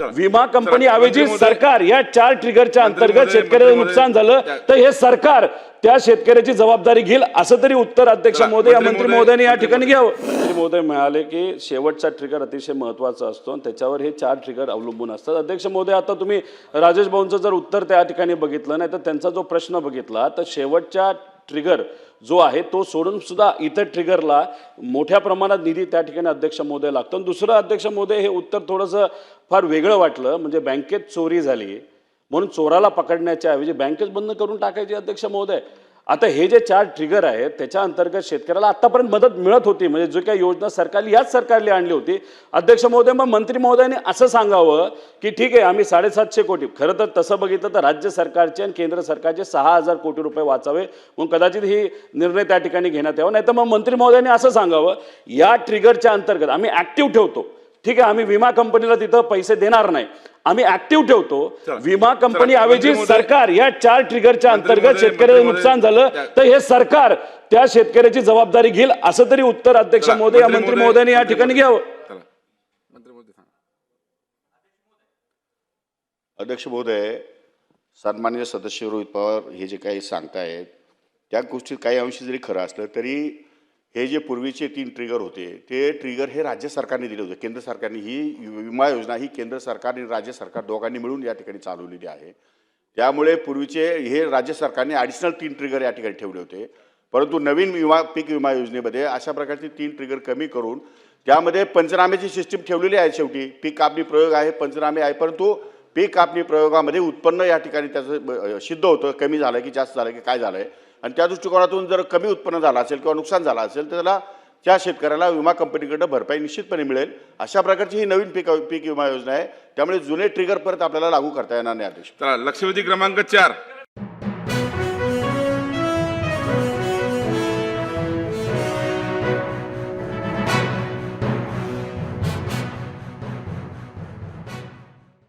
विमा कंपनी ऐवजी सरकार या चार ट्रिगरच्या अंतर्गत शेतकऱ्याचं नुकसान झालं तर हे सरकार त्या शेतकऱ्याची जबाबदारी घेईल असं तरी उत्तर अध्यक्ष महोदय या मंत्री मंत्री महोदय- महोदयांनी या ठिकाणी घ्यावं. मंत्री महोदय म्हणाले की शेवटचा ट्रिगर अतिशय महत्त्वाचा असतो आणि त्याच्यावर हे चार ट्रिगर अवलंबून असतात. अध्यक्ष महोदय आता तुम्ही राजेश भाऊंचं जर उत्तर त्या ठिकाणी बघितलं नाही तर त्यांचा जो प्रश्न बघितला तर शेवटच्या ट्रिगर जो आहे तो सोडून सुद्धा इतर ट्रिगरला मोठ्या प्रमाणात निधी त्या ठिकाणी अध्यक्ष महोदय लागतो. आणि दुसरं अध्यक्ष महोदय हे उत्तर थोडंसं फार वेगळं वाटलं. म्हणजे बँकेत चोरी झाली. म्हणून चोराला पकडण्याच्या ऐवजी बँकेच बंद करून टाकायची अध्यक्ष महोदय. आता हे जे चार ट्रिगर आहेत त्याच्या अंतर्गत शेतकऱ्याला आतापर्यंत मदत मिळत होती. म्हणजे जो काही योजना सरकारने याच सरकारने आणली होती. अध्यक्ष महोदय मग मंत्री महोदयाने असं सांगावं की ठीक आहे आम्ही साडेसातशे कोटी खरं तर तसं बघितलं तर राज्य सरकारचे आणि केंद्र सरकारचे सहा हजार कोटी रुपये वाचावे. म्हणून कदाचित ही निर्णय त्या ठिकाणी घेण्यात यावा. नाही तर मग मंत्री महोदयाने असं सांगावं या ट्रिगरच्या अंतर्गत आम्ही ऍक्टिव्ह ठेवतो. ठीक आहे आम्ही विमा कंपनीला तिथं पैसे देणार नाही. आम्ही ऍक्टिव्ह ठेवतो. विमा कंपनी चला, ऐवजी सरकार या चार ट्रिगरच्या मंत्री अंतर्गत मंत्री नुकसान झालं तर हे सरकार त्या शेतकऱ्याची जबाबदारी घेईल असं तरी उत्तर अध्यक्ष महोदय या मंत्री मंत्री महोदय- महोदयांनी या ठिकाणी घ्यावं चला. मंत्री महोदय सांगा. अध्यक्ष महोदय सन्मान्य सदस्य रोहित पवार हे जे काही सांगतायत त्या गोष्टी काही अंशी जरी खरं असलं तरी हे जे पूर्वीचे तीन ट्रिगर होते ते ट्रिगर हे राज्य सरकारने दिले होते. केंद्र सरकारने ही विमा योजना ही केंद्र सरकार आणि राज्य सरकार दोघांनी मिळून या ठिकाणी चालवलेली आहे. त्यामुळे पूर्वीचे हे राज्य सरकारने ॲडिशनल तीन ट्रिगर या ठिकाणी ठेवले होते. परंतु नवीन विमा पीक विमा योजनेमध्ये अशा प्रकारचे तीन ट्रिगर कमी करून त्यामध्ये पंचनाम्याची सिस्टीम ठेवलेली आहे शेवटी. पीक कापणी प्रयोग आहे पंचनामे आहे परंतु पीक कापणी प्रयोगामध्ये उत्पन्न या ठिकाणी त्याचं सिद्ध होतं कमी झालं की जास्त झालं की काय झालं आहे आणि त्या दृष्टिकोनातून जर कमी उत्पन्न झालं असेल किंवा नुकसान झालं असेल तर त्याला त्या शेतकऱ्याला विमा कंपनीकडनं भरपाई निश्चितपणे मिळेल. अशा प्रकारची ही नवीन पीक पीक विमा योजना आहे. त्यामुळे जुने ट्रिगर परत आपल्याला लागू करता येणार नाही अध्यक्ष चला लक्षवेधी क्रमांक चार.